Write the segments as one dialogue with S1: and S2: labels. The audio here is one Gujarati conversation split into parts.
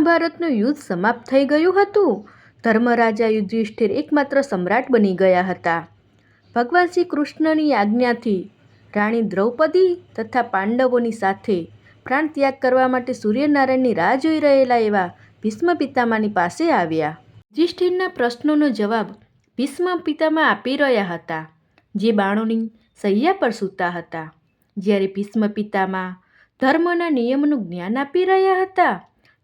S1: મહાભારતનું યુદ્ધ સમાપ્ત થઈ ગયું હતું. ધર્મરાજા યુધિષ્ઠિર એકમાત્ર સમ્રાટ બની ગયા હતા. ભગવાન શ્રી કૃષ્ણની આજ્ઞાથી રાણી દ્રૌપદી તથા પાંડવોની સાથે પ્રાણ ત્યાગ કરવા માટે સૂર્યનારાયણની રાહ જોઈ રહેલા એવા ભીષ્મ પિતામાની પાસે આવ્યા. યુધિષ્ઠિરના પ્રશ્નોનો જવાબ ભીષ્મ પિતામાં આપી રહ્યા હતા, જે બાણોની સૈયા પર સૂતા હતા. જ્યારે ભીષ્મ પિતામાં ધર્મના નિયમનું જ્ઞાન આપી રહ્યા હતા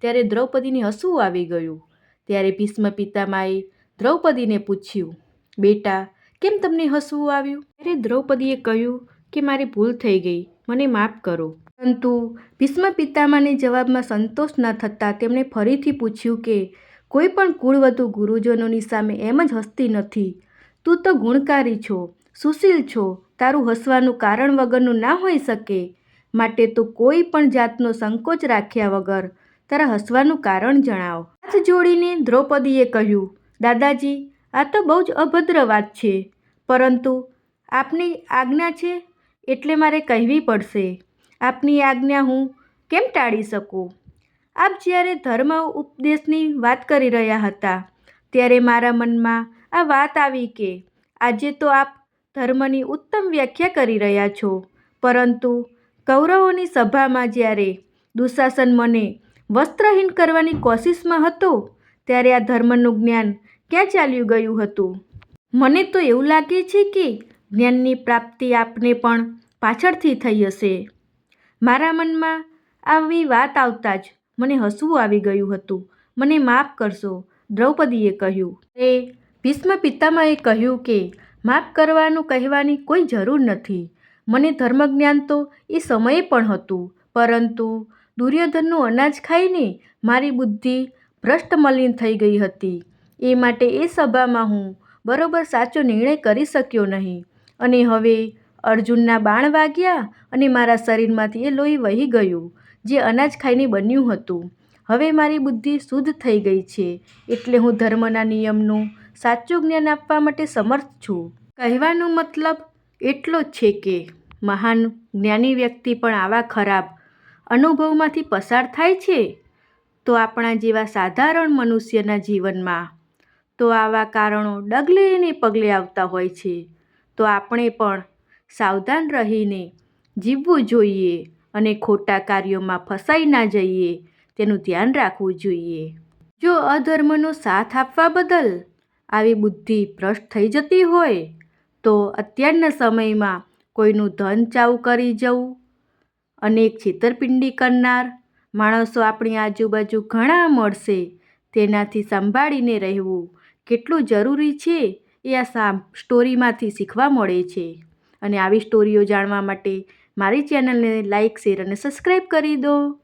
S1: ત્યારે દ્રૌપદીને હસવું આવી ગયું. ત્યારે ભીષ્મ પિતામાએ દ્રૌપદીને પૂછ્યું, બેટા, કેમ તમને હસવું આવ્યું? ત્યારે દ્રૌપદીએ કહ્યું કે, મારી ભૂલ થઈ ગઈ. મને માફ કરો. પરંતુ ભીષ્મ પિતામાને જવાબમાં સંતોષ ન થતાં તેમણે ફરીથી પૂછ્યું કે, કોઈ પણ કુળવધુ ગુરુજનોની સામે એમ જ હસતી નથી. તું તો ગુણકારી છો, સુશીલ છો. તારું હસવાનું કારણ વગરનું ના હોઈ શકે. માટે તો કોઈ પણ જાતનો સંકોચ રાખ્યા વગર તારા હસવાનું કારણ જણાવો. હાથ જોડીને દ્રૌપદીએ કહ્યું, દાદાજી, આ તો બહુ જ અભદ્ર વાત છે. પરંતુ આપની આજ્ઞા છે એટલે મારે કહેવી પડશે. આપની આજ્ઞા હું કેમ ટાળી શકું? આપ જ્યારે ધર્મ ઉપદેશની વાત કરી રહ્યા હતા, ત્યારે મારા મનમાં આ વાત આવી કે આજે તો આપ ધર્મની ઉત્તમ વ્યાખ્યા કરી રહ્યા છો. પરંતુ કૌરવોની સભામાં જ્યારે દુશાસન મને વસ્ત્રહીન કરવાની કોશિશમાં હતો, ત્યારે આ ધર્મનું જ્ઞાન ક્યાં ચાલ્યું ગયું હતું? મને તો એવું લાગે છે કે જ્ઞાનની પ્રાપ્તિ આપને પણ પાછળથી થઈ હશે. મારા મનમાં આવી વાત આવતા જ મને હસવું આવી ગયું હતું. મને માફ કરશો, દ્રૌપદીએ કહ્યું. એ ભીષ્મ પિતામહે કહ્યું કે માફ કરવાનું કહેવાની કોઈ જરૂર નથી. મને ધર્મજ્ઞાન તો એ સમયે પણ હતું, પરંતુ દુર્યોધનનું અનાજ ખાઈને મારી બુદ્ધિ ભ્રષ્ટ મલિન થઈ ગઈ હતી. એ માટે એ સભામાં હું બરોબર સાચો નિર્ણય કરી શક્યો નહીં. અને હવે અર્જુનના બાણ વાગ્યા અને મારા શરીરમાંથી એ લોહી વહી ગયું, જે અનાજ ખાઈને બન્યું હતું. હવે મારી બુદ્ધિ શુદ્ધ થઈ ગઈ છે, એટલે હું ધર્મના નિયમનું સાચું જ્ઞાન આપવા માટે સમર્થ છું. કહેવાનો મતલબ એટલો જ છે કે, મહાન જ્ઞાની વ્યક્તિ પણ આવા ખરાબ અનુભવમાંથી પસાર થાય છે? તો આપણા જેવા સાધારણ મનુષ્યના જીવનમાં તો આવા કારણો ડગલે ને પગલે આવતા હોય છે. તો આપણે પણ સાવધાન રહીને જીવવું જોઈએ અને ખોટા કાર્યોમાં ફસાઈ ના જઈએ, તેનું ધ્યાન રાખવું જોઈએ. જો અધર્મનો સાથ આપવા બદલ આવી બુદ્ધિ ભ્રષ્ટ થઈ જતી હોય, તો અત્યારના સમયમાં કોઈનું ધન ચાવું કરી જવું અનેક છેતરપિંડી કરનાર માણસો આપણી આજુબાજુ ઘણા મળશે. તેનાથી સંભાળીને રહેવું કેટલું જરૂરી છે એ આ સ્ટોરીમાંથી શીખવા મળે છે. અને આવી સ્ટોરીઓ જાણવા માટે મારી ચેનલને લાઇક શેર અને સબસ્ક્રાઈબ કરી દો.